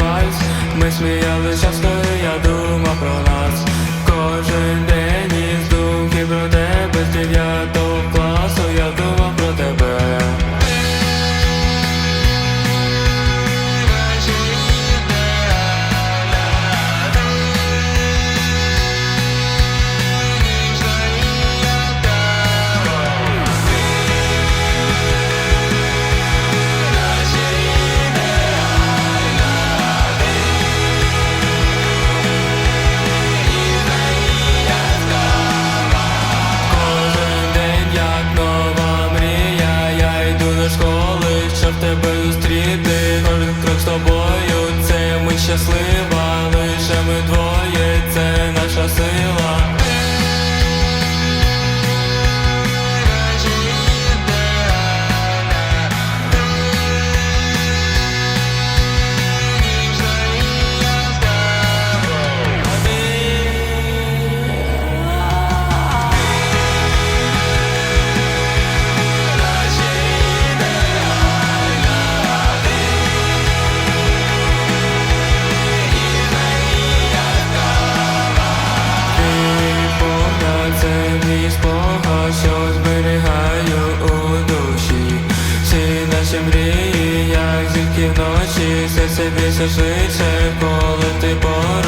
вальс Ми сміялися з тобою. Щаслива, тільки вночі, серце більше швидше, коли ти поруч.